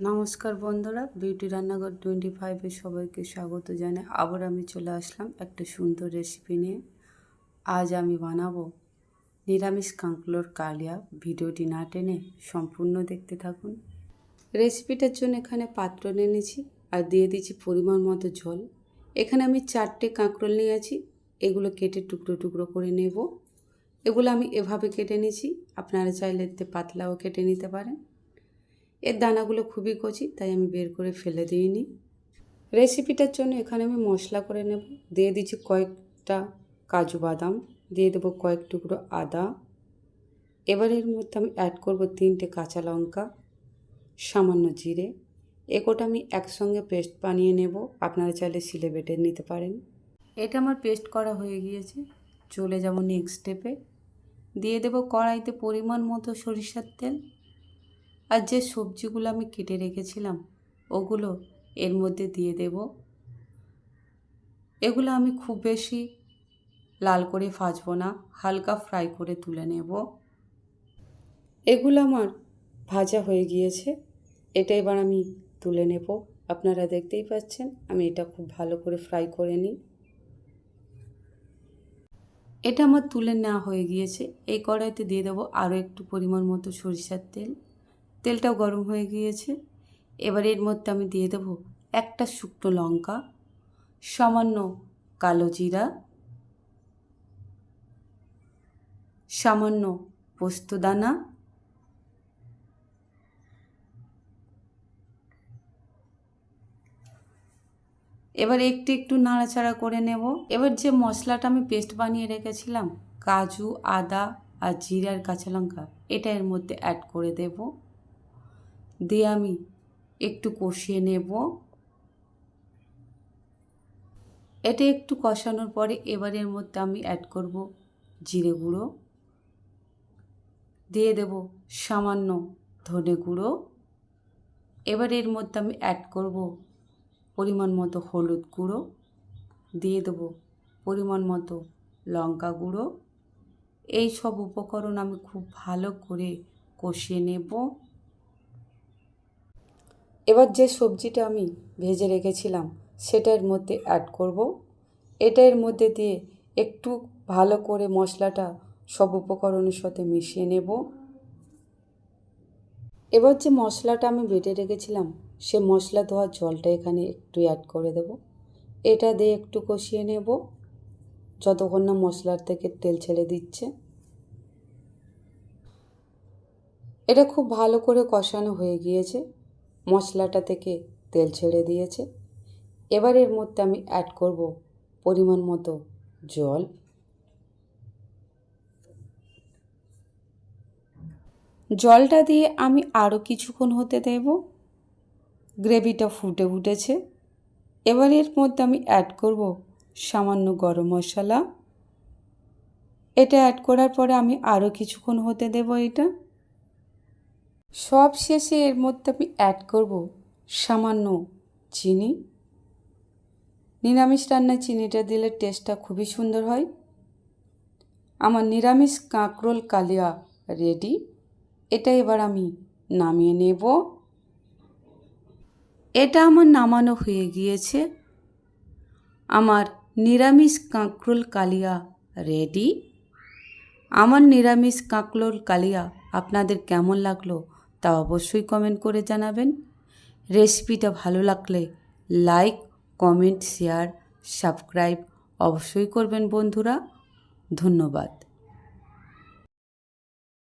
নমস্কার বন্ধুরা বিউটি রান্নাঘর টোয়েন্টি ফাইভে সবাইকে স্বাগত জানাই। আবার আমি চলে আসলাম একটা সুন্দর রেসিপি নিয়ে। আজ আমি বানাবো নিরামিষ কাঁকলোর কালিয়া। ভিডিওটি না টেনে সম্পূর্ণ দেখতে থাকুন। রেসিপিটার জন্য এখানে পাত্র নিয়েছি আর দিয়ে দিয়েছি পরিমাণ মতো জল এখানে আমি চারটে কাঁকরোল নিয়েছি এগুলো কেটে টুকরো টুকরো করে নেব। এগুলো আমি এভাবে কেটে নিয়েছি। আপনারা চাইলে পাতলাও কেটে নিতে পারেন। এর দানাগুলো খুবই কচি, তাই আমি বের করে ফেলে দিইনি। রেসিপিটার জন্য এখানে আমি মশলা করে নেব। দিয়ে দিচ্ছি কয়েকটা কাজু বাদাম, দিয়ে দেবো কয়েক টুকরো আদা। এবার এর মধ্যে আমি অ্যাড করব তিনটে কাঁচা লঙ্কা, সামান্য জিরে। এগোটা আমি একসঙ্গে পেস্ট বানিয়ে নেব। আপনারা চাইলে সিলে বেটে নিতে পারেন। এটা আমার পেস্ট করা হয়ে গিয়েছে। চলে যাব নেক্সট স্টেপে দিয়ে দেবো কড়াইতে পরিমাণ মতো সরিষার তেল। আর যে সবজিগুলো আমি কেটে রেখেছিলাম, ওগুলো এর মধ্যে দিয়ে দেব। এগুলো আমি খুব বেশি লাল করে ভাজবো না, হালকা ফ্রাই করে তুলে নেব। এগুলো আমার ভাজা হয়ে গিয়েছে, এটা এবার আমি তুলে নেব। আপনারা দেখতেই পাচ্ছেন, আমি এটা খুব ভালো করে ফ্রাই করে নিই। এটা আমার তুলে নেওয়া হয়ে গিয়েছে, এই কড়াইতে দিয়ে দেবো আরও একটু পরিমাণ মতো সরিষার তেল। তেলটাও গরম হয়ে গিয়েছে। এবার এর মধ্যে আমি দিয়ে দেবো একটা শুকনো লঙ্কা, সামান্য কালো জিরা, সামান্য পোস্তদানা এবার একটু একটু নাড়াচাড়া করে নেব। এবার যে মশলাটা আমি পেস্ট বানিয়ে রেখেছিলাম, কাজু, আদা আর জিরার কাঁচা লঙ্কা, এটা এর মধ্যে অ্যাড করে দেবো। দিয়ে আমি। একটু কষিয়ে নেব। এটা একটু কষানোর পরে এবারের মধ্যে আমি অ্যাড করব জিরে গুঁড়ো। দিয়ে দেব সামান্য ধনে গুঁড়ো। এবার এর মধ্যে আমি অ্যাড করব পরিমাণ মতো হলুদ গুঁড়ো। দিয়ে দেব পরিমাণ মতো লঙ্কা গুঁড়ো। এই সব উপকরণ আমি খুব ভালো করে কষিয়ে নেব। এবার যে সবজিটা আমি ভেজে রেখেছিলাম, সেটার মধ্যে অ্যাড করব। এটার মধ্যে দিয়ে একটু ভালো করে মশলাটা সব উপকরণের সাথে মিশিয়ে নেব। এবার যে মশলাটা আমি বেটে রেখেছিলাম, সে মশলা ধোয়ার জলটা এখানে একটু অ্যাড করে দেব। এটা দিয়ে একটু কষিয়ে নেব। যতক্ষণ না মশলার থেকে তেল ছেড়ে দিচ্ছে। এটা খুব ভালো করে কষানো হয়ে গিয়েছে। মশলাটা থেকে তেল ছেড়ে দিয়েছে। এবার এর মধ্যে আমি অ্যাড করব পরিমাণ মতো জল। জলটা দিয়ে আমি আরও কিছুক্ষণ হতে দেব। গ্রেভিটা ফুটে উঠেছে। এবার এর মধ্যে আমি অ্যাড করব সামান্য গরম মশলা। এটা অ্যাড করার পরে আমি আরও কিছুক্ষণ হতে দেব এটা। সব শেষে এর মধ্যে আমি অ্যাড করব সামান্য চিনি। নিরামিষ রান্নায় চিনিটা দিলে টেস্টটা খুবই সুন্দর হয়। আমার নিরামিষ কাঁকরোল কালিয়া রেডি এটা এবার আমি নামিয়ে নেব। এটা আমার নামানো হয়ে গিয়েছে। আমার নিরামিষ কাঁকরোল কালিয়া রেডি আমার নিরামিষ কাঁকরোল কালিয়া আপনাদের কেমন লাগল তা অবশ্যই কমেন্ট করে জানাবেন। রেসিপিটা ভালো লাগলে লাইক কমেন্ট শেয়ার সাবস্ক্রাইব অবশ্যই করবেন বন্ধুরা। ধন্যবাদ।